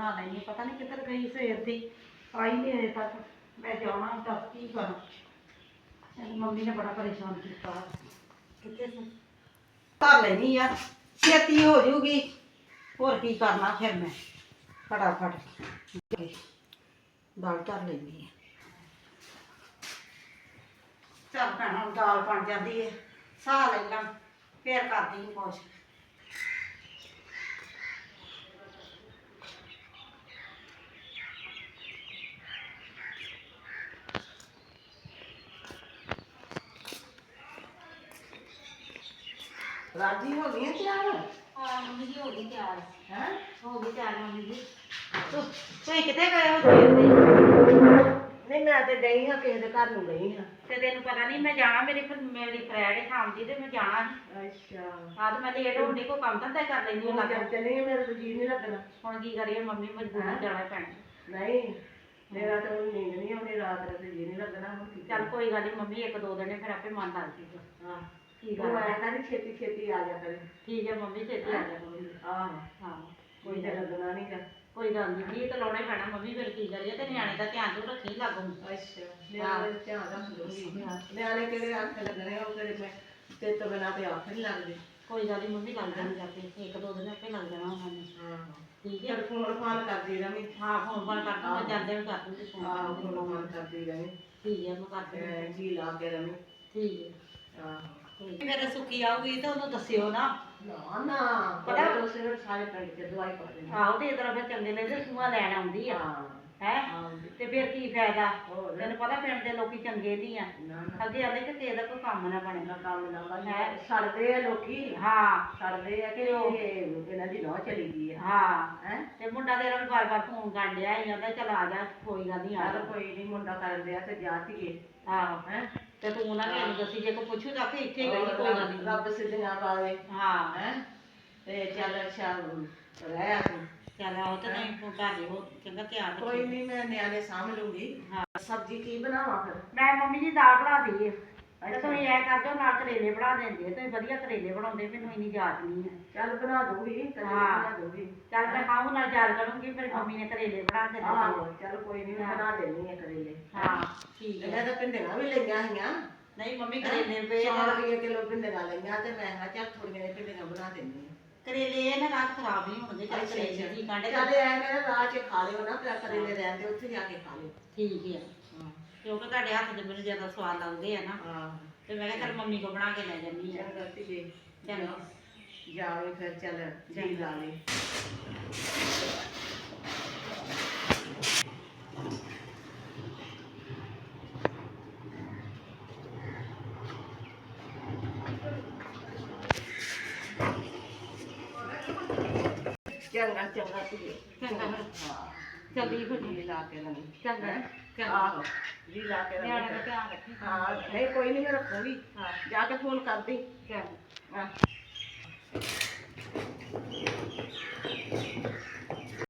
ਬਣਾ ਲੈਣੀ ਪਤਾ ਨਹੀਂ ਕਿੱਧਰ ਗਈ ਸਵੇਰ ਦੀ। ਆਈ ਨਹੀਂ ਅਜੇ ਤੱਕ। ਮੈਂ ਜਾਣਾ ਦੱਸ ਕੀ ਕਰਾਂ। ਮੇਰੀ ਮੰਮੀ ਨੇ ਬੜਾ ਪਰੇਸ਼ਾਨ ਕੀਤਾ। ਕਿੱਥੇ ਸੀ? ਧਰ ਲੈਣੀ ਆ। ਛੇਤੀ ਹੋ ਜੂਗੀ। ਹੋਰ ਕੀ ਕਰਨਾ ਫਿਰ ਮੈਂ। ਫਟਾਫਟ। ਦਾਲ ਧਰ ਲੈਣੀ ਆ। ਚੱਲ ਭੈਣਾ, ਹੁਣ ਦਾਲ ਬਣ ਜਾਂਦੀ ਹੈ ਸਾਹ ਹਾਂ ਰਾਜੀ ਹੋ ਗਈ ਤਿਆਰ? ਹਾਂ ਮੰਮੀ ਜੀ ਹੋ ਗਈ ਤਿਆਰ। ਹੈ? ਹੋ ਗਈ ਤਿਆਰ ਮੰਮੀ ਜੀ। ਤੂੰ ਤੁਸੀਂ ਕਿੱਥੇ ਗਏ ਹੋ ਸਵੇਰ ਦੇ ਨਹੀਂ ਮੈਂ ਤੇ ਗਈ ਹਾਂ ਕਿਸੇ ਦੇ ਘਰ ਨੂੰ ਗਈ ਹਾਂ। ਤੇ ਤੈਨੂੰ ਪਤਾ ਨਹੀਂ ਮੈਂ ਜਾਣਾ ਮੇਰੀ ਫਿਰ ਮੇਰੀ ਫਰੈਂਡ ਹੈ ਸ਼ਾਮ ਦੀ ਤੇ ਮੈਂ ਜਾਣਾ ਅੱਛਾ। ਆਦ ਮੈਂ ਲੇਟ ਹੋਣੀ ਕੋ ਕੰਮ ਧੰਦਾ ਕਰ ਲੈਣੀ ਉਹ ਲੱਗ। ਜਦ ਚਲੀ ਮੇਰਾ ਤਾਂ ਜੀ ਨਹੀਂ ਲੱਗਣਾ। ਹੁਣ ਕੀ ਕਰੀਏ ਮੰਮੀ ਮਜਬੂਰ ਜਾਣਾ ਪੈਣਾ। ਨਹੀਂ ਮੇਰਾ ਤਾਂ ਨੀਂਦ ਨਹੀਂ ਆਉਂਦੀ ਰਾਤ ਨੂੰ ਤੇ ਜੀ ਨਹੀਂ ਲੱਗਣਾ ਹੁਣ ਚੱਲ ਕੋਈ ਗੱਲ ਨਹੀਂ ਮੰਮੀ ਇੱਕ ਦੋ ਦਿਨੇ ਫਿਰ ਆਪੇ ਮਨ ਲੱਗ ਜੂਗਾ ਹਾਂ। ਕੀ ਉਹ ਗੱਲ ਮੈਂ ਹੈ ਕਹਿੰਦੀ ਛੇਤੀ ਛੇਤੀ ਆ ਜਾ ਕਰੇ। ਠੀਕ ਹੈ ਮੰਮੀ ਛੇਤੀ ਆ ਜਾ ਮੰਮੀ ਆਹ। ਹਾਂ। ਕੋਈ ਤਾਂ ਲੱਗਣਾ ਨਹੀਂ ਗਾ। ਕੋਈ ਗੱਲ ਨਹੀਂ ਇਹ ਤਾਂ ਲਾਉਣਾ ਹੀ ਪੈਣਾ ਮੰਮੀ ਫਿਰ ਕੀ ਕਰੀਏ? ਤੇ ਨਿਆਣੇ ਦਾ ਧਿਆਨ ਤੂੰ ਰੱਖੀ ਲੱਗੂ ਅੱਛਾ ਨਿਆਣੇ ਦਾ ਧਿਆਨ ਰੱਖ ਲੂੰਗੀ ਨਿਆਣੇ ਕਿਹੜੇ ਅੱਖ ਲੱਗਣੇ ਉਹ ਕਿਹੜੇ ਮੈਂ ਤੇ ਤੋਂ ਬਿਨਾਂ ਤੇ ਅੱਖ ਨਹੀਂ ਲੱਗਦੀ। ਕੋਈ ਗੱਲ ਨਹੀਂ ਮੰਮੀ ਲੱਗ ਜਾਣੀ ਜਾਂਦੇ ਇੱਕ ਦੋ ਦਿਨ ਆਪੇ ਲੱਗ ਜਾਣਾ ਉਹਨਾਂ ਨੇ। ਹਾਂ। ਠੀਕ ਹੈ। ਚਲ ਫੋਨ ਫਾਨ ਕਰਦੀ ਰਵੀ। ਹਾਂ ਫੋਨ ਫੋਨ ਕਰ ਦੂੰ ਮੈਂ ਜਾਂਦੇ ਨੂੰ ਕਰ ਦੂੰਗੀ ਆਹ ਫੋਨ ਫੋਨ ਫਾਨ ਕਰਦੀ ਰਵੀ। ਠੀਕ ਹੈ ਮੈਂ ਕਰ ਦੂੰਗੀ ਜੀ ਲਾ ਕੇ ਰਵੀ। ਠੀਕ ਹੈ। ਆਹ ਮੇਰੇ ਸੁੱਕੀ ਆਊਗੀ ਤਾਂ ਉਹਨੂੰ ਦੱਸਿਓ ਨਾ। ਨਾ ਨਾ ਪਤਾ- ਪਤਾ? ਉਸ ਵੇਲੇ ਸਾਰੇ ਪਿੰਡ ਚ ਦਵਾਈ ਪਾ ਦਿੰਦੇ। ਆਹੋ ਤੇ ਇਧਰ ਫਿਰ ਚੰਗੇ ਲੱਗਦੇ ਸੂਆ ਲੈਣ ਆਉਂਦੀ ਆ। ਹਾਂ। ਹੈ? ਹਾਂ ਤੇ ਫਿਰ ਕੀ ਫਾਇਦਾ? ਹੋਰ? ਤੈਨੂੰ ਪਤਾ ਪਿੰਡ ਦੇ ਲੋਕੀ ਚੰਗੇ ਨਹੀਂ ਆ। ਨਾ ਨਾ। ਅੱਗੇ ਆਲੇ ਕਿ ਕਿਸੇ ਦਾ ਕੋਈ ਕੰਮ ਨਾ ਬਣੇ। ਨਾ ਕੰਮ ਨਾ ਬਾਈ ਹੈਂ? ਸੜਦੇ ਆ ਲੋਕੀ। ਹਾਂ। ਸੜਦੇ ਆ ਕਿ ਇਹ ਇਹਨਾਂ ਦੀ ਨੌ ਚਲੀ ਗਈ ਆ। ਹਾਂ। ਹੈ? ਤੇ ਮੁੰਡਾ ਤੇਰਾ ਵੀ ਬਾਰ ਬਾਰ ਫੋਨ ਕਰ ਲਿਆ ਸੀ ਕਹਿੰਦਾ ਚਲ ਆ ਜਾ ਕੋਈ ਗੱਲ ਨਹੀਂ ਆ ਚੱਲ ਕੋਈ ਨਹੀਂ ਮੁੰਡਾ ਕਰਨ ਦਿਆ ਤੇ ਜਾ ਧੀਏ। ਆਹੋ ਹੈ? ਤੇ ਤੂੰ ਉਹਨਾਂ ਨੇ ਦੱਸੀ ਜੇ ਕੋਈ ਪੁੱਛੂ ਤਾਂ ਕਿ ਇੱਥੇ ਹੀ ਗਈ ਕੋਈ ਗੱਲ ਨਹੀਂ। ਰੱਬ ਸਿੱਧੀਆਂ ਪਾਵੇ ਹਾਂ। ਹੈ? ਤੇ ਚੱਲ ਅੱਛਾ ਰਹਿ ਆ ਤੂੰ। ਚੱਲ ਆਓ ਤੇ ਨਹੀਂ ਫੋਨ ਕਰ ਲਿਓ ਚੰਗਾ ਧਿਆਨ ਰੱਖੀ। ਕੋਈ ਨਹੀਂ ਮੈਂ ਨਿਆਣੇ ਸਾਂਭ ਲੂੰਗੀ। ਹਾਂ। ਸਬਜ਼ੀ ਕੀ ਬਣਾਵਾਂ ਫਿਰ? ਮੈਂ ਮੰਮੀ ਜੀ ਦਾਲ ਬਣਾ ਦਈਏ। ਤੇ ਤੁਸੀਂ ਐ ਕਰ ਦਿਓ ਨਾਲ ਕਰੇਲੇ ਬਣਾ ਦਿੰਦੇ ਤੁਸੀਂ ਵਧੀਆ ਕਰੇਲੇ ਬਣਾਉਂਦੇ ਮੈਨੂੰ ਇੰਨੀ ਯਾਦ ਨਹੀਂ ਹੈ। ਚੱਲ ਬਣਾ ਦੂੰਗੀ ਕਦੇ ਹਾਂ। ਬਣਾ ਦੂੰਗੀ ਚੱਲ ਮੈਂ ਕਾਹੂ ਨਾਲ ਯਾਦ ਕਰੂੰਗੀ ਫਿਰ ਮੰਮੀ ਨੇ ਕਰੇਲੇ ਬਣਾ ਕੇ ਦਿੱਤੇ। ਆਹੋ ਚੱਲ ਕੋਈ ਨਹੀਂ ਮੈਂ ਬਣਾ ਦੇਣੀ ਆ ਕਰੇਲੇ। ਹਾਂ ਠੀਕ ਹੈ। ਇਹਨਾਂ ਤਾਂ ਭਿੰਡੀਆਂ ਵੀ ਲਈਆਂ ਸੀਗੀਆਂ। ਨਹੀਂ ਮੰਮੀ ਕਰੇਲੇ ਪਏ ਆ। ਰੁਪਏ ਕਿਲੋ ਭਿੰਡੀਆਂ ਲਈਆਂ ਤੇ ਮੈਂ ਕਿਹਾ ਚੱਲ ਥੋੜੀਆਂ ਜਿਹੀਆਂ ਭਿੰਡੀਆਂ ਬਣਾ ਦਿੰਦੀ ਆ ਕਰੇਲੇ ਇਹ ਨਾ ਰਾਤ ਖਰਾਬ ਨਹੀਂ ਹੋਣਗੇ ਚੱਲ ਅੱਛਾ, ਕਰੇਲੇ ਅੱਛਾ। ਜੀ ਕਾਂਡੇ ਚੱਲ ਐ ਕਹਿੰਦਾ ਰਾਹ 'ਚ ਖਾ ਲਿਓ ਨਾ ਫਿਰ ਕਰੇਲੇ ਰਹਿੰਦੇ ਉੱਥੇ ਜਾ ਕੇ ਖਾ ਲਿਓ। ਠੀਕ ਹੈ। ਕਿਉਂਕਿ ਤੁਹਾਡੇ ਹੱਥ ਦੇ ਮੈਨੂੰ ਜ਼ਿਆਦਾ ਸਵਾਦ ਲੱਗਦੇ ਆ ਨਾ। ਹਾਂ। ਤੇ ਮੈਂ ਕਿਹਾ ਚੱਲ ਮੰਮੀ ਕੋ ਬਣਾ ਕੇ ਲੈ ਜਾਂਦੀ ਆ। ਚੰਗਾ ਧੀਏ ਚੰਗਾ ਜਾਵੇ ਫਿਰ ਚੱਲ ਜੀ ਲਾ ਲਈ। ਚੰਗਾ ਚੰਗਾ। ਧੀਏ ਚੰਗਾ। ਹਾਂ। ਚੱਲੀ ਫਿਰ ਜੀ ਲਾ ਕੇ ਲੰਗੀ ਚੰਗਾ ਚੰਗਾ। ਆਹੋ ਜੀ ਲਾ ਕੇ ਨਿਆਣੇ ਦਾ ਲੰਗੀ ਧਿਆਨ ਰੱਖੀ। ਹਾਂ ਨਹੀਂ ਕੋਈ ਨਹੀਂ ਮੈਂ ਰੱਖੂਗੀ। ਹਾਂ। ਜਾ ਕੇ ਫੋਨ ਕਰਦੀ। ਚੰਗਾ। ਹਾਂ।